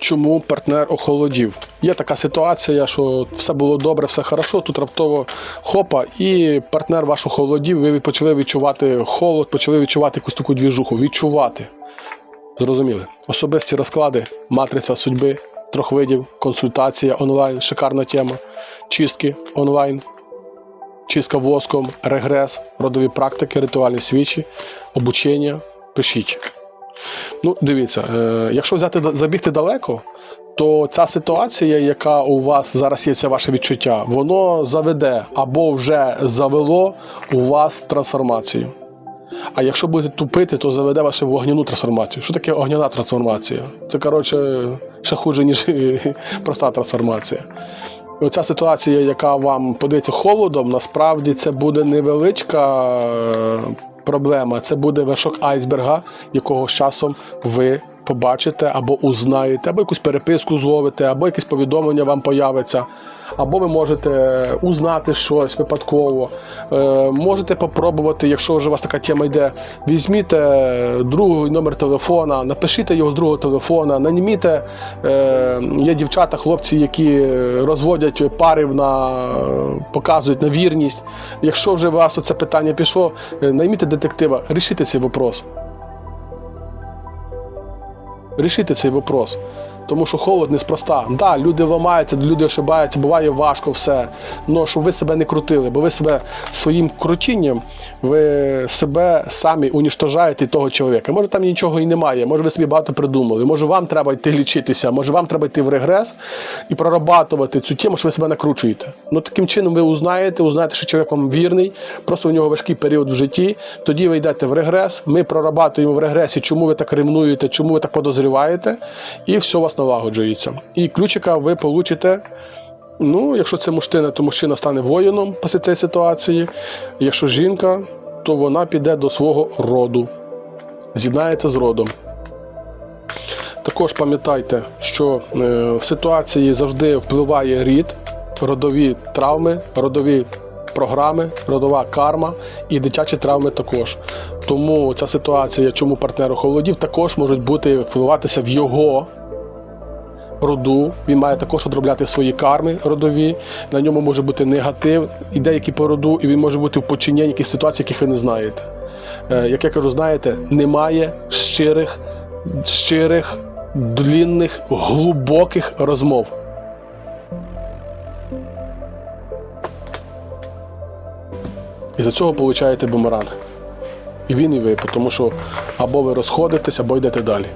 чому партнер охолодів. Є така ситуація, що все було добре, все хорошо, тут раптово хопа, і партнер ваш охолодів, ви почали відчувати холод, почали відчувати якусь таку двіжуху. Відчувати. Зрозуміли. Особисті розклади, матриця судьби, трьох видів, консультація онлайн, шикарна тема, чистки онлайн, чистка воском, регрес, родові практики, ритуальні свічі, обучення. Пишіть. Ну, дивіться, е, якщо взяти забігти далеко, то ця ситуація, яка у вас зараз є, це ваше відчуття, воно заведе або вже завело у вас трансформацію. А якщо будете тупити, то заведе вас ще в вогняну трансформацію. Що таке огняна трансформація? Це, коротше, ще хуже, ніж проста трансформація. Оця ситуація, яка вам подається холодом, насправді це буде невеличка проблема. Це буде вершок айсберга, якого з часом ви побачите або узнаєте, або якусь переписку зловите, або якесь повідомлення вам появиться. Або ви можете узнати щось випадково. Е, можете попробувати, якщо вже у вас така тема йде, візьміть другий номер телефона, напишіть його з другого телефона, наніміте. Е, є дівчата, хлопці, які розводять парів на показують на вірність. Якщо вже у вас оце питання пішло, е, найміть детектива, рішите цей вопрос. Рішити цей вопрос. Тому що холод неспроста. Да, люди ламаються, люди ошибаються, буває важко все. але щоб ви себе не крутили, бо ви себе своїм крутінням, ви себе самі уніштожаєте того чоловіка. Може там нічого і немає, може ви собі багато придумали, може вам треба йти лічитися, може вам треба йти в регрес і прорабатувати цю тему, що ви себе накручуєте. Ну таким чином ви узнаєте, узнаєте, що чоловік вам вірний, просто у нього важкий період в житті. Тоді ви йдете в регрес. Ми прорабатуємо в регресі, чому ви так ревнуєте, чому ви так подозріваєте, і все у вас налагоджується. І ключика ви получите. Ну, якщо це мужчина, то мужчина стане воїном після цієї ситуації. Якщо жінка, то вона піде до свого роду, з'єднається з родом. Також пам'ятайте, що е, в ситуації завжди впливає рід, родові травми, родові програми, родова карма і дитячі травми також. Тому ця ситуація, чому партнер холодів, також можуть бути впливатися в його роду. Він має також одробляти свої карми родові. На ньому може бути негатив і деякі по роду, і він може бути в подчиненні якихось ситуацій, яких ви не знаєте. Е, Як я кажу, знаєте, немає щирих, щирих, длінних, глибоких розмов. І за цього получаєте бумеранг. І він, і ви, тому що або ви розходитесь, або йдете далі.